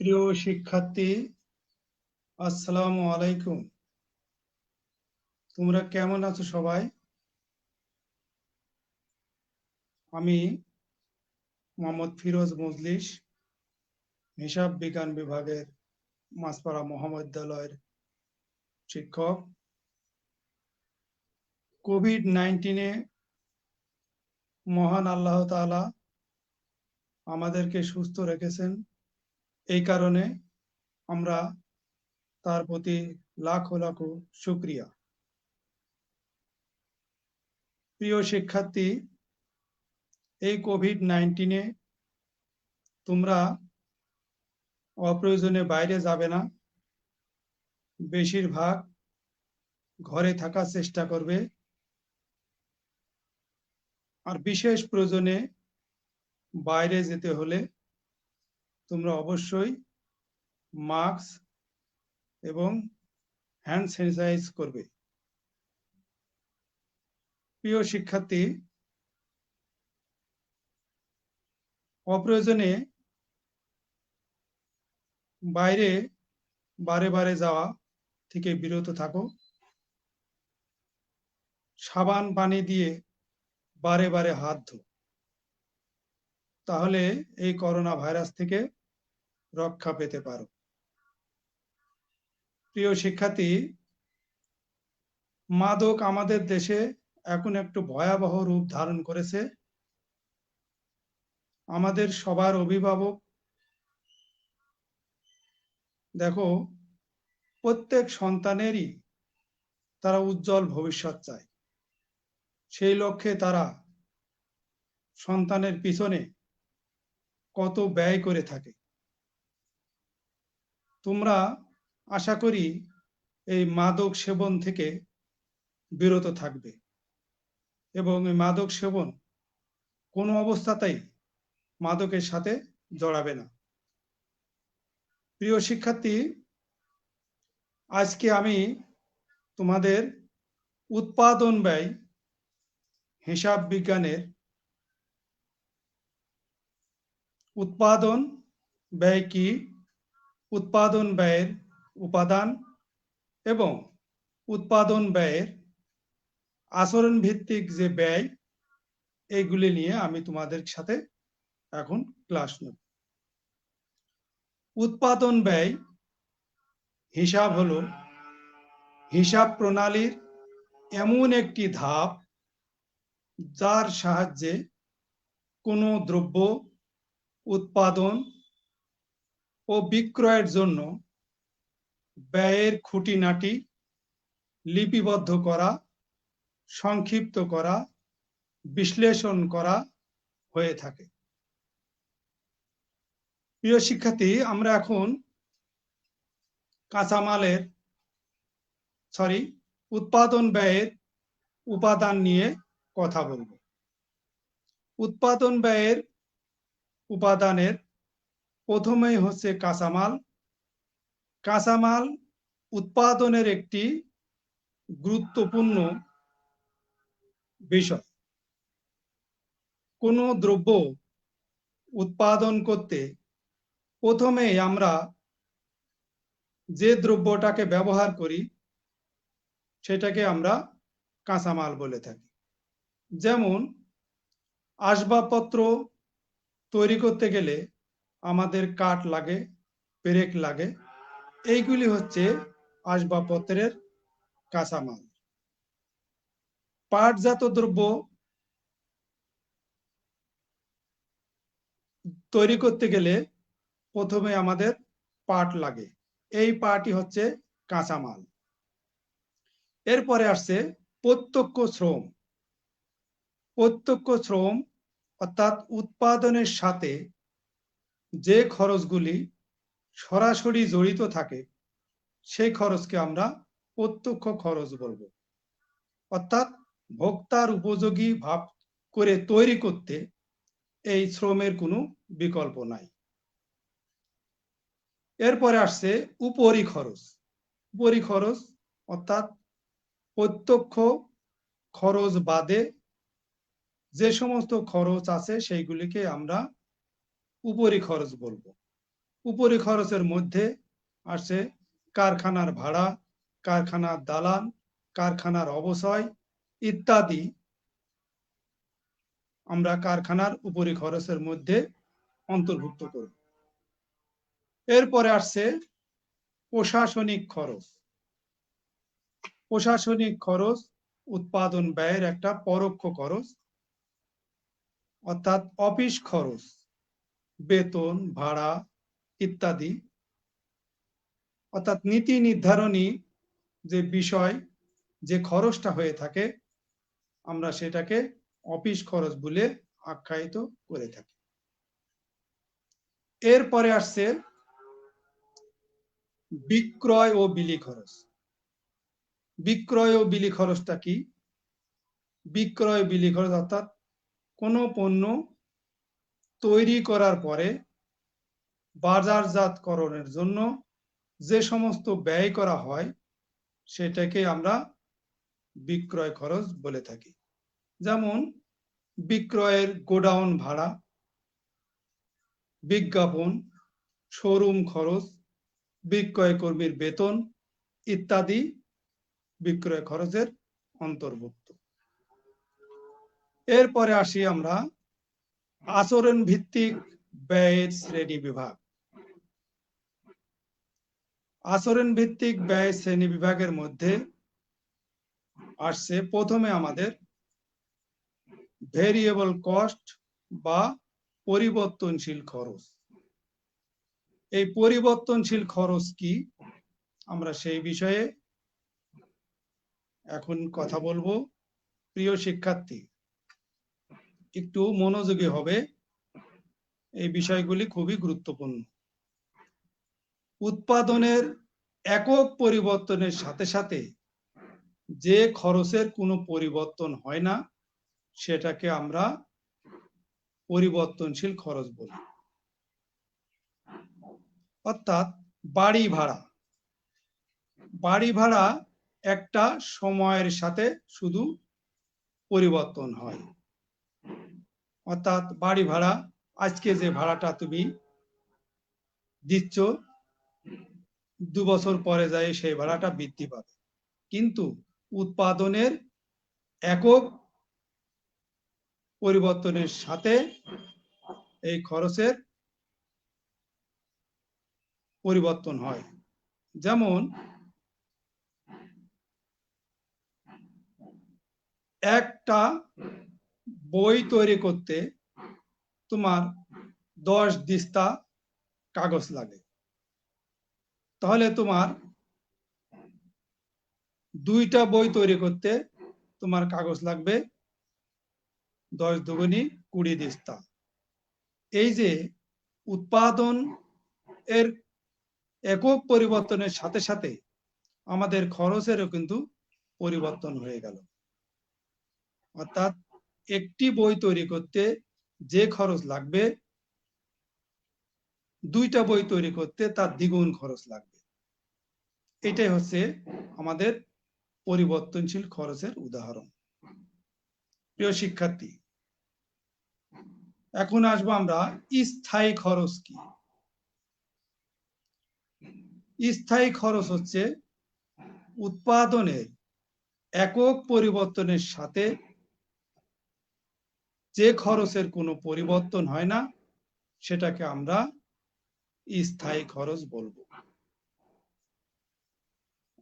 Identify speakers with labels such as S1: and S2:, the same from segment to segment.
S1: প্রিয় শিক্ষার্থী, আসসালামু আলাইকুম। তোমরা কেমন আছো সবাই? আমি মোহাম্মদ ফিরোজ মজলিস, হিসাব বিজ্ঞান বিভাগের মাসপাড়া মহাবিদ্যালয়ের শিক্ষক। কোভিড নাইন্টিনে মহান আল্লাহ তাআলা আমাদেরকে সুস্থ রেখেছেন। এই কারণে আমরা তার প্রতি লাখো লাখো শুক্রিয়া। প্রিয় শিক্ষার্থী, এই কোভিড নাইন্টিনে তোমরা অপ্রয়োজনে বাইরে যাবে না। বেশিরভাগ ঘরে থাকার চেষ্টা করবে। আর বিশেষ প্রয়োজনে বাইরে যেতে হলে তোমরা অবশ্যই মাস্ক এবং হ্যান্ড স্যানিটাইজ করবে। প্রিয় শিক্ষার্থী, অপ্রয়োজনে বাইরে, বারে বারে যাওয়া থেকে বিরত থাকো। সাবান, পানি দিয়ে বারে বারে হাত ধো। তাহলে এই করোনা ভাইরাস থেকে রক্ষা পেতে পারো। প্রিয় শিক্ষার্থী, মাদক আমাদের দেশে এখন একটু ভয়াবহ রূপ ধারণ করেছে। আমাদের সবার অভিভাবক, দেখো, প্রত্যেক সন্তানেরই তারা উজ্জ্বল ভবিষ্যৎ চায়। সেই লক্ষ্যে তারা সন্তানের পিছনে কত ব্যয় করে থাকে। তোমরা আশা করি এই মাদক সেবন থেকে বিরত থাকবে। এবং এই মাদক সেবন কোনো অবস্থাতেই মাদকের সাথে জড়াবে না। প্রিয় শিক্ষার্থী, আজকে আমি তোমাদের উৎপাদন ব্যয় হিসাব বিজ্ঞানের উৎপাদন ব্যয় কি উৎপাদন ব্যয়ের উপাদান এবং উৎপাদন ব্যয়ের আচরণ ভিত্তিক যে ব্যয় এইগুলি নিয়ে আমি তোমাদের সাথে এখন ক্লাস নেব। উৎপাদন ব্যয় হিসাব হলো হিসাব প্রণালীর এমন একটি ধাপ যার সাহায্যে কোনো দ্রব্য, উৎপাদন ও বিক্রয়ের জন্য ব্যয়ের খুঁটিনাটি লিপিবদ্ধ করা, সংক্ষিপ্ত করা, বিশ্লেষণ করা হয়ে থাকে। প্রিয় শিক্ষার্থী, আমরা এখন কাঁচামালের সরি উৎপাদন ব্যয়ের উপাদান নিয়ে কথা বলব। উৎপাদন ব্যয়ের উপাদানের প্রথমেই হচ্ছে কাঁচামাল। কাঁচামাল উৎপাদনের একটি গুরুত্বপূর্ণ বিষয়। কোনো দ্রব্য উৎপাদন করতে প্রথমে আমরা যে দ্রব্যটাকে ব্যবহার করি, সেটাকে আমরা কাঁচামাল বলে থাকি। যেমন আসবাবপত্র তৈরি করতে গেলে আমাদের কাঠ লাগে, পেরেক লাগে, এইগুলি হচ্ছে আসবাবপত্রের কাঁচামাল। পাটজাত দ্রব্য তৈরি করতে গেলে প্রথমে আমাদের পাট লাগে। এই পাটই হচ্ছে কাঁচামাল। এরপরে আসছে প্রত্যক্ষ শ্রম। প্রত্যক্ষ শ্রম অর্থাৎ উৎপাদনের সাথে যে খরচগুলি সরাসরি জড়িত থাকে, সেই খরচকে আমরা প্রত্যক্ষ খরচ বলব। অর্থাৎ ভোক্তার উপযোগী ভাব করে তৈরি করতে এই শ্রমের কোনো বিকল্প নাই। এরপরে আসছে উপরি খরচ। উপরি খরচ অর্থাৎ প্রত্যক্ষ খরচ বাদে যে সমস্ত খরচ আছে সেইগুলিকে আমরা উপরি খরচ বলব। উপরি খরচের মধ্যে আসছে কারখানার ভাড়া, কারখানার দালান, কারখানার অবসয় ইত্যাদি। আমরা কারখানার উপরি খরচের মধ্যে অন্তর্ভুক্ত করব। এরপরে আসছে প্রশাসনিক খরচ। প্রশাসনিক খরচ, উৎপাদন ব্যয়ের একটা পরোক্ষ খরচ, অর্থাৎ অফিস খরচ। বেতন, ভাড়া ইত্যাদি। অর্থাৎ নীতি নির্ধারণী যে বিষয়, যে খরচটা হয়ে থাকে, আমরা সেটাকে অফিস খরচ বলে আখ্যায়িত করে থাকি। এরপরে আসছে বিক্রয় ও বিলি খরচ। বিক্রয় ও বিলি খরচটা কি? বিক্রয় বিলি খরচ অর্থাৎ কোনো পণ্য তৈরি করার পরে বাজারজাতকরণের জন্য যে সমস্ত ব্যয় করা হয়, সেটাকে আমরা বিক্রয় খরচ বলে থাকি। যেমন বিক্রয়ের গোডাউন ভাড়া, বিজ্ঞাপন, শোরুম খরচ, বিক্রয় কর্মীর বেতন ইত্যাদি বিক্রয় খরচের অন্তর্ভুক্ত। এরপরে আসি আমরা আচরণ ভিত্তিক ব্যয়ের শ্রেণি বিভাগ। আচরণ ভিত্তিক ব্যয় শ্রেণি বিভাগের মধ্যে আসছে প্রথমে আমাদের ভেরিয়েবল কস্ট বা পরিবর্তনশীল খরচ। এই পরিবর্তনশীল খরচ কি? আমরা সেই বিষয়ে এখন কথা বলব। প্রিয় শিক্ষার্থী একটু মনোযোগী হবে। এই বিষয়গুলি খুবই গুরুত্বপূর্ণ। উৎপাদনের একক পরিবর্তনের সাথে সাথে যে খরচের কোনো পরিবর্তন হয় না সেটাকে আমরা পরিবর্তনশীল খরচ বলি। অর্থাৎ বাড়ি ভাড়া। বাড়ি ভাড়া একটা সময়ের সাথে শুধু পরিবর্তন হয়। অর্থাৎ বাড়ি ভাড়া, আজকে যে ভাড়াটা তুমি দিচ্ছ, দু বছর পরে যায় সেই ভাড়াটা বৃদ্ধি পাবে। কিন্তু উৎপাদনের একক পরিবর্তনের সাথে এই খরচের পরিবর্তন হয়। যেমন একটা বই তৈরি করতে তোমার দশ দিস্তা কাগজ লাগে। তাহলে তোমার দুইটা বই তৈরি করতে তোমার কাগজ লাগবে দশ দুগুনি কুড়ি দিস্তা। এই যে উৎপাদন এর একক পরিবর্তনের সাথে সাথে আমাদের খরচেরও কিন্তু পরিবর্তন হয়ে গেল। অর্থাৎ একটি বই তৈরি করতে যে খরচ লাগবে, দুইটা বই তৈরি করতে তার দ্বিগুণ খরচ লাগবে। এটাই হচ্ছে আমাদের পরিবর্তনশীল খরচের উদাহরণ। প্রিয় শিক্ষার্থী, এখন আসব আমরা স্থায়ী খরচ কি? স্থায়ী খরচ হচ্ছে উৎপাদনের একক পরিবর্তনের সাথে যে খরচের কোনো পরিবর্তন হয় না, সেটাকে আমরা স্থায়ী খরচ বলব।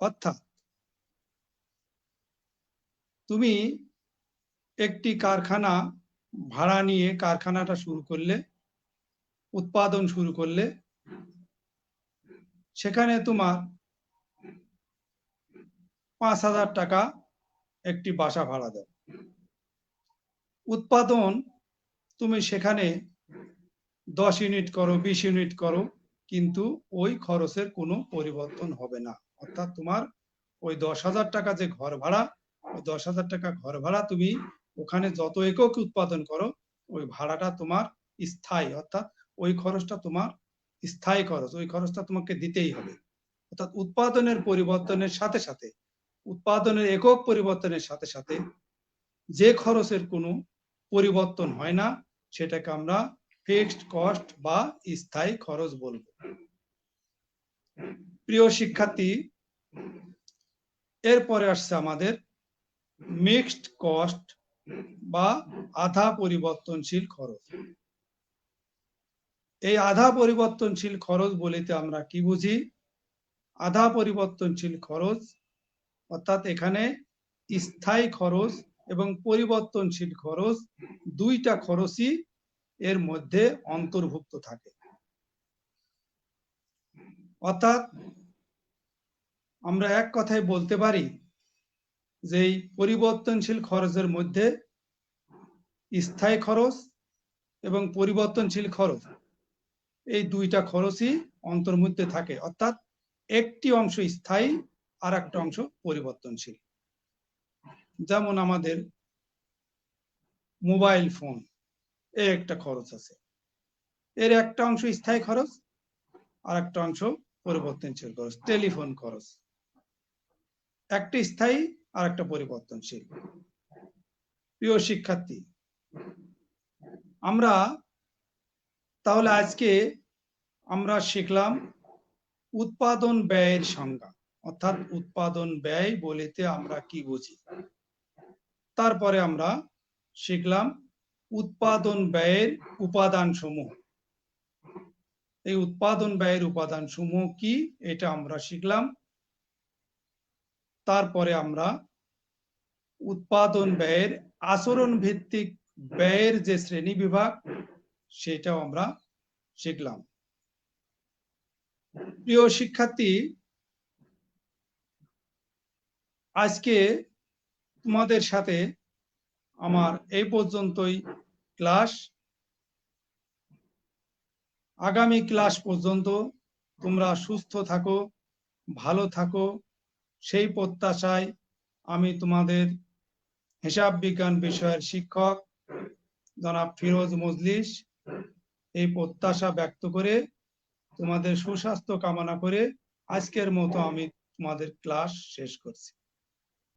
S1: অর্থাৎ তুমি একটি কারখানা ভাড়া নিয়ে কারখানাটা শুরু করলে, উৎপাদন শুরু করলে, সেখানে তোমার পাঁচ হাজার টাকা একটি বাসা ভাড়া দেয়। উৎপাদন তুমি সেখানে দশ ইউনিট করো, বিশ ইউনিট করো, কিন্তু ওই খরচের কোনো পরিবর্তন হবে না। অর্থাৎ তোমার ওই দশ হাজার টাকা যে ঘর ভাড়া, ওই দশ হাজার টাকা ঘর ভাড়া তুমি ওখানে যত একক উৎপাদন করো, ওই ভাড়াটা তোমার স্থায়ী, অর্থাৎ ওই খরচটা তোমার স্থায়ী খরচ, ওই খরচটা তোমাকে দিতেই হবে। অর্থাৎ উৎপাদনের পরিবর্তনের সাথে সাথে, উৎপাদনের একক পরিবর্তনের সাথে সাথে যে খরচের কোনো পরিবর্তন হয় না, সেটাকে আমরা ফিক্সড কস্ট বা স্থায়ী খরচ বলব। প্রিয় শিক্ষার্থী, এরপরে আসছে আমাদের মিক্সড কস্ট বা আধা পরিবর্তনশীল খরচ। এই আধা পরিবর্তনশীল খরচ বলিতে আমরা কি বুঝি? আধা পরিবর্তনশীল খরচ, অর্থাৎ এখানে স্থায়ী খরচ এবং পরিবর্তনশীল খরচ দুইটা খরচই এর মধ্যে অন্তর্ভুক্ত থাকে। অর্থাৎ আমরা এক কথায় বলতে পারি যে এই পরিবর্তনশীল খরচের মধ্যে স্থায়ী খরচ এবং পরিবর্তনশীল খরচ এই দুইটা খরচই অন্তর্মধ্যে থাকে। অর্থাৎ একটি অংশ স্থায়ী আর একটা অংশ পরিবর্তনশীল। যেমন আমাদের মোবাইল ফোন, এ একটা খরচ আছে। এর একটা অংশ স্থায়ী খরচ, আর একটা অংশ পরিবর্তনশীল খরচ, টেলিফোন খরচ। একটা স্থায়ী আর একটা পরিবর্তনশীল। প্রিয় শিক্ষার্থী, আমরা তাহলে আজকে আমরা শিখলাম উৎপাদন ব্যয়ের সংজ্ঞা। অর্থাৎ উৎপাদন ব্যয় বলিতে আমরা কি বুঝি? তারপরে আমরা শিখলাম উৎপাদন ব্যয়ের উপাদান সমূহ এই উৎপাদন ব্যয়ের উপাদান সমূহ কি? এটা আমরা শিখলাম। তারপরে আমরা উৎপাদন ব্যয়ের আচরণ ভিত্তিক ব্যয়ের যে শ্রেণি বিভাগ, সেটাও আমরা শিখলাম। প্রিয় শিক্ষার্থী, আজকে তোমাদের সাথে আমার এই পর্যন্তই ক্লাস। আগামী ক্লাস পর্যন্ত তোমরা সুস্থ থাকো ভালো থাকো। সেই প্রত্যাশায় আমি তোমাদের হিসাব বিজ্ঞান বিষয়ের শিক্ষক জনাব ফিরোজ মজলিস এই প্রত্যাশা ব্যক্ত করে তোমাদের সুস্বাস্থ্য কামনা করে আজকের মতো আমি তোমাদের ক্লাস শেষ করছি।